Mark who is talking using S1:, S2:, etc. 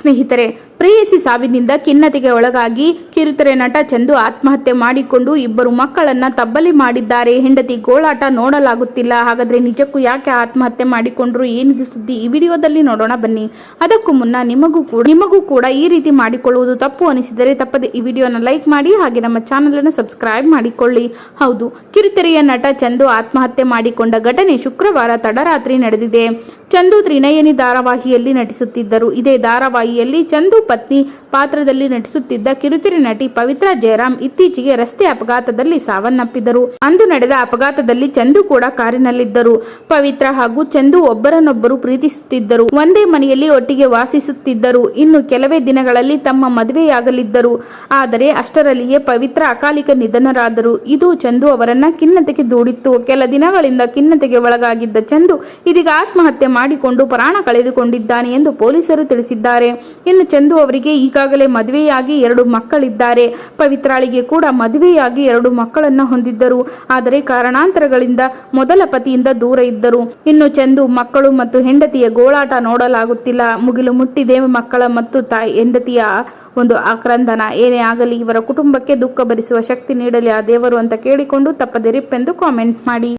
S1: ಸ್ನೇಹಿತರೆ, ಪ್ರೇಯಸಿ ಸಾವಿನಿಂದ ಖಿನ್ನತೆಗೆ ಒಳಗಾಗಿ ಕಿರುತೆರೆ ನಟ ಚಂದು ಆತ್ಮಹತ್ಯೆ ಮಾಡಿಕೊಂಡು ಇಬ್ಬರು ಮಕ್ಕಳನ್ನ ತಬ್ಬಲಿ ಮಾಡಿದ್ದಾರೆ. ಹೆಂಡತಿ ಗೋಳಾಟ ನೋಡಲಾಗುತ್ತಿಲ್ಲ. ಹಾಗಾದ್ರೆ ನಿಜಕ್ಕೂ ಯಾಕೆ ಆತ್ಮಹತ್ಯೆ ಮಾಡಿಕೊಂಡ್ರು? ಏನಿದೆ ಸುದ್ದಿ? ಈ ವಿಡಿಯೋದಲ್ಲಿ ನೋಡೋಣ ಬನ್ನಿ. ಅದಕ್ಕೂ ಮುನ್ನ ನಿಮಗೂ ಕೂಡ ನಿಮಗೂ ಕೂಡ ಈ ರೀತಿ ಮಾಡಿಕೊಳ್ಳುವುದು ತಪ್ಪು ಅನಿಸಿದರೆ ತಪ್ಪದೆ ಈ ವಿಡಿಯೋನ ಲೈಕ್ ಮಾಡಿ ಹಾಗೆ ನಮ್ಮ ಚಾನಲ್ ಅನ್ನು ಸಬ್ಸ್ಕ್ರೈಬ್ ಮಾಡಿಕೊಳ್ಳಿ. ಹೌದು, ಕಿರುತೆರೆಯ ನಟ ಚಂದು ಆತ್ಮಹತ್ಯೆ ಮಾಡಿಕೊಂಡ ಘಟನೆ ಶುಕ್ರವಾರ ತಡರಾತ್ರಿ ನಡೆದಿದೆ. ಚಂದು ತ್ರಿನಯನಿ ಧಾರಾವಾಹಿಯಲ್ಲಿ ನಟಿಸುತ್ತಿದ್ದರು. ಇದೇ ಧಾರಾವಾಹಿಯಲ್ಲಿ ಚಂದು ಪತ್ನಿ ಪಾತ್ರದಲ್ಲಿ ನಟಿಸುತ್ತಿದ್ದ ಕಿರುತೆರೆ ನಟಿ ಪವಿತ್ರ ಜಯರಾಮ್ ಇತ್ತೀಚೆಗೆ ರಸ್ತೆ ಅಪಘಾತದಲ್ಲಿ ಸಾವನ್ನಪ್ಪಿದರು. ಅಂದು ನಡೆದ ಅಪಘಾತದಲ್ಲಿ ಚಂದು ಕೂಡ ಕಾರಿನಲ್ಲಿದ್ದರು. ಪವಿತ್ರ ಹಾಗೂ ಚಂದು ಒಬ್ಬರನ್ನೊಬ್ಬರು ಪ್ರೀತಿಸುತ್ತಿದ್ದರು. ಒಂದೇ ಮನೆಯಲ್ಲಿ ಒಟ್ಟಿಗೆ ವಾಸಿಸುತ್ತಿದ್ದರು. ಇನ್ನು ಕೆಲವೇ ದಿನಗಳಲ್ಲಿ ತಮ್ಮ ಮದುವೆಯಾಗಲಿದ್ದರು. ಆದರೆ ಅಷ್ಟರಲ್ಲಿಯೇ ಪವಿತ್ರ ಅಕಾಲಿಕ ನಿಧನರಾದರು. ಇದು ಚಂದು ಅವರನ್ನ ಖಿನ್ನತೆಗೆ ದೂಡಿತ್ತು. ಕೆಲ ದಿನಗಳಿಂದ ಖಿನ್ನತೆಗೆ ಒಳಗಾಗಿದ್ದ ಚಂದು ಇದೀಗ ಆತ್ಮಹತ್ಯೆ ಮಾಡಿಕೊಂಡು ಪ್ರಾಣ ಕಳೆದುಕೊಂಡಿದ್ದಾನೆ ಎಂದು ಪೊಲೀಸರು ತಿಳಿಸಿದ್ದಾರೆ. ಇನ್ನು ಚಂದು ಅವರಿಗೆ ಈಗಾಗಲೇ ಮದುವೆಯಾಗಿ ಎರಡು ಮಕ್ಕಳಿದ್ದಾರೆ. ಪವಿತ್ರಾಳಿಗೆ ಕೂಡ ಮದುವೆಯಾಗಿ ಎರಡು ಮಕ್ಕಳನ್ನ ಹೊಂದಿದ್ದರು. ಆದರೆ ಕಾರಣಾಂತರಗಳಿಂದ ಮೊದಲ ಪತಿಯಿಂದ ದೂರ ಇದ್ದರು. ಇನ್ನು ಚಂದು ಮಕ್ಕಳು ಮತ್ತು ಹೆಂಡತಿಯ ಗೋಳಾಟ ನೋಡಲಾಗುತ್ತಿಲ್ಲ. ಮುಗಿಲು ಮುಟ್ಟಿದೆ ಮಕ್ಕಳ ಮತ್ತು ತಾಯಿ ಹೆಂಡತಿಯ ಒಂದು ಆಕ್ರಂದನ. ಏನೇ ಆಗಲಿ, ಇವರ ಕುಟುಂಬಕ್ಕೆ ದುಃಖ ಭರಿಸುವ ಶಕ್ತಿ ನೀಡಲಿ. ಆ ದೇವರು ಅಂತ ಕೇಳಿಕೊಂಡು ತಪ್ಪದೆ ರಿಪ್ಪೆಂದು ಕಾಮೆಂಟ್ ಮಾಡಿ.